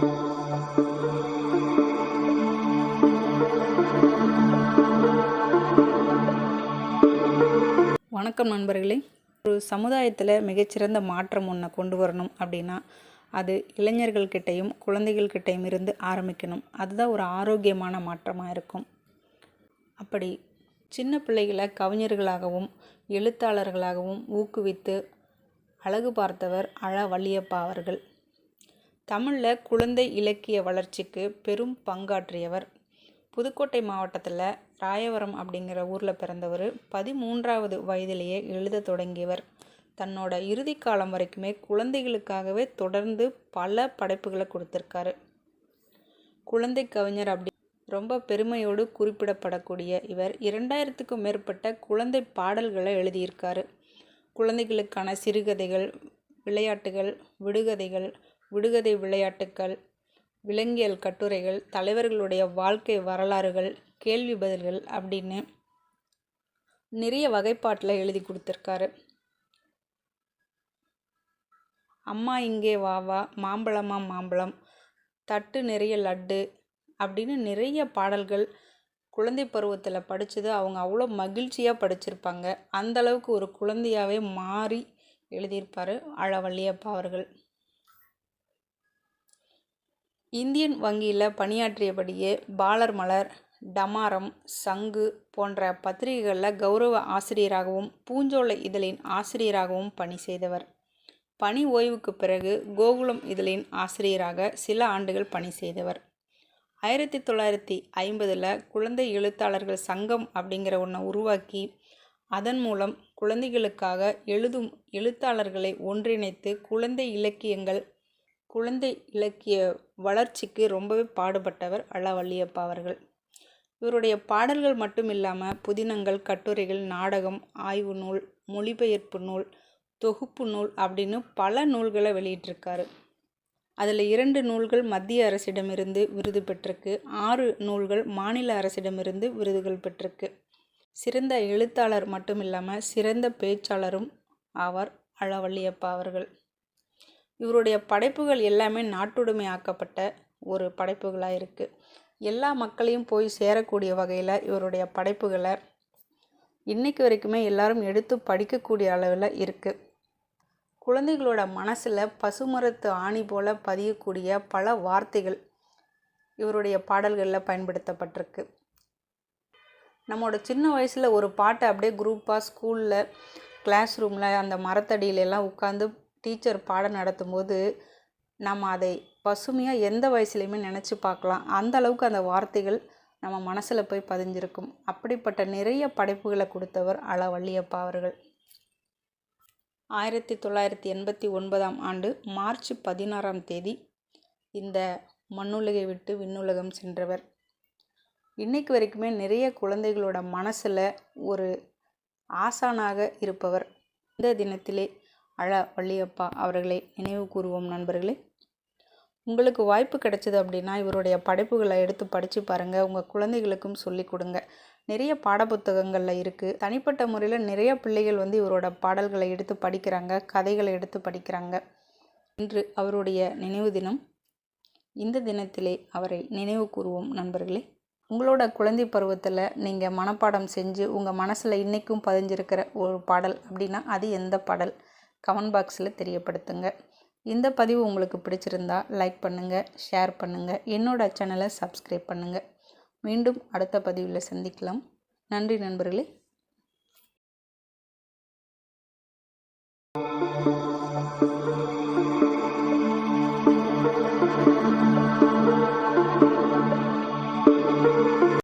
வணக்கம் நண்பர்களே. ஒரு சமுதாயத்தில் மிகச்சிறந்த மாற்றம் ஒன்றை கொண்டு வரணும் அப்படின்னா அது இளைஞர்கள்கிட்டையும் குழந்தைகள்கிட்டையும் இருந்து ஆரம்பிக்கணும். அதுதான் ஒரு ஆரோக்கியமான மாற்றமாக இருக்கும். அப்படி சின்ன பிள்ளைகளை கவிஞர்களாகவும் எழுத்தாளர்களாகவும் ஊக்குவித்து அழகு பார்த்தவர் அழ வள்ளியப்பா அவர்கள். தமிழில் குழந்தை இலக்கிய வளர்ச்சிக்கு பெரும் பங்காற்றியவர். புதுக்கோட்டை மாவட்டத்தில் ராயவரம் அப்படிங்கிற ஊரில் பிறந்தவர் பதிமூன்றாவது வயதிலேயே எழுத தொடங்கியவர். தன்னோட இறுதி காலம் வரைக்குமே குழந்தைகளுக்காகவே தொடர்ந்து பல படைப்புகளை கொடுத்துருக்காரு. குழந்தை கவிஞர் அப்படி ரொம்ப பெருமையோடு குறிப்பிடப்படக்கூடிய இவர் இரண்டாயிரத்துக்கும் மேற்பட்ட குழந்தை பாடல்களை எழுதியிருக்காரு. குழந்தைகளுக்கான சிறுகதைகள் விளையாட்டுகள் விடுகதைகள் விடுகதை விளையாட்டுக்கள் விலங்கியல் கட்டுரைகள் தலைவர்களுடைய வாழ்க்கை வரலாறுகள் கேள்வி பதில்கள் அப்படின்னு நிறைய வகைப்பாட்டில் எழுதி கொடுத்துருக்காரு. அம்மா இங்கே வா வா மாம்பழமா மாம்பழம் தட்டு நிறைய லட்டு அப்படின்னு நிறைய பாடல்கள் குழந்தை பருவத்தில் படித்தது அவங்க அவ்வளோ மகிழ்ச்சியாக படிச்சிருப்பாங்க. அந்த அளவுக்கு ஒரு குழந்தையாகவே மாறி எழுதியிருப்பார் அழவள்ளியப்பா அவர்கள். இந்தியன் வங்கியில் பணியாற்றியபடியே பாலர் மலர் டமாரம் சங்கு போன்ற பத்திரிகைகளில் கௌரவ ஆசிரியராகவும் பூஞ்சோலை இதழின் ஆசிரியராகவும் பணி செய்தவர். பணி ஓய்வுக்கு பிறகு கோகுலம் இதழின் ஆசிரியராக சில ஆண்டுகள் பணி செய்தவர். ஆயிரத்தி தொள்ளாயிரத்தி ஐம்பதில் குழந்தை எழுத்தாளர்கள் சங்கம் அப்படிங்கிற ஒன்றை உருவாக்கி அதன் மூலம் குழந்தைகளுக்காக எழுதும் எழுத்தாளர்களை ஒன்றிணைத்து குழந்தை இலக்கியங்கள் குழந்தை இலக்கிய வளர்ச்சிக்கு ரொம்பவே பாடுபட்டவர் அழவள்ளியப்பா அவர்கள். இவருடைய பாடல்கள் மட்டும் இல்லாமல் புதினங்கள் கட்டுரைகள் நாடகம் ஆய்வு நூல் மொழிபெயர்ப்பு நூல் தொகுப்பு நூல் அப்படின்னு பல நூல்களை வெளியிட்டிருக்காரு. அதில் இரண்டு நூல்கள் மத்திய அரசிடமிருந்து விருது பெற்றிருக்கு. ஆறு நூல்கள் மாநில அரசிடமிருந்து விருதுகள் பெற்றிருக்கு. சிறந்த எழுத்தாளர் மட்டும் இல்லாமல் சிறந்த பேச்சாளரும் ஆவார் அழவள்ளியப்பா அவர்கள். இவருடைய படைப்புகள் எல்லாமே நாட்டுடைமையாக்கப்பட்ட ஒரு படைப்புகளாக இருக்குது எல்லா மக்களையும் போய் சேரக்கூடிய வகையில் இவருடைய படைப்புகளை இன்றைக்கு வரைக்குமே எல்லாரும் எடுத்து படிக்கக்கூடிய அளவில் இருக்குது குழந்தைகளோட மனசில் பசுமரத்து ஆணி போல் பதியக்கூடிய பல வார்த்தைகள் இவருடைய பாடல்களில் பயன்படுத்தப்பட்டிருக்கு. நம்மளோட சின்ன வயசில் ஒரு பாட்டை அப்படியே குரூப்பாக ஸ்கூலில் கிளாஸ் ரூமில் அந்த மரத்தடியிலெல்லாம் உட்காந்து டீச்சர் பாடம் நடத்தும்போது நம்ம அதை பசுமையாக எந்த வயசுலையுமே நினச்சி பார்க்கலாம். அந்த அளவுக்கு அந்த வார்த்தைகள் நம்ம மனசில் போய் பதிஞ்சிருக்கும். அப்படிப்பட்ட நிறைய படைப்புகளை கொடுத்தவர் அள வள்ளியப்பா அவர்கள். ஆயிரத்தி தொள்ளாயிரத்தி எண்பத்தி ஒன்பதாம் ஆண்டு மார்ச் பதினாறாம் தேதி இந்த மண்ணுலகை விட்டு விண்ணுலகம் சென்றவர். இன்றைக்கு வரைக்குமே நிறைய குழந்தைகளோட மனசில் ஒரு ஆசானாக இருப்பவர். இந்த தினத்திலே அழ வள்ளியப்பா அவர்களை நினைவு கூறுவோம் நண்பர்களே. உங்களுக்கு வாய்ப்பு கிடைச்சது அப்படின்னா இவருடைய படைப்புகளை எடுத்து படித்து பாருங்கள் உங்கள் குழந்தைகளுக்கும் சொல்லி கொடுங்க. நிறைய பாடப்புத்தகங்களில் இருக்குது தனிப்பட்ட முறையில் நிறைய பிள்ளைகள் வந்து இவரோட பாடல்களை எடுத்து படிக்கிறாங்க. கதைகளை எடுத்து படிக்கிறாங்க. இன்று அவருடைய நினைவு தினம். இந்த தினத்திலே அவரை நினைவு கூறுவோம் நண்பர்களே. உங்களோட குழந்தை பருவத்தில் நீங்கள் மனப்பாடம் செஞ்சு உங்கள் மனசில் இன்றைக்கும் பதிஞ்சிருக்கிற ஒரு பாடல் அப்படின்னா அது எந்த பாடல்? கமெண்ட் பாக்ஸில் தெரியப்படுத்துங்க. இந்த பதிவு உங்களுக்கு பிடிச்சிருந்தா லைக் பண்ணுங்கள் ஷேர் பண்ணுங்கள் என்னோட சேனலை சப்ஸ்கிரைப் பண்ணுங்கள் மீண்டும் அடுத்த பதிவில் சந்திக்கலாம். நன்றி நண்பர்களே. thank you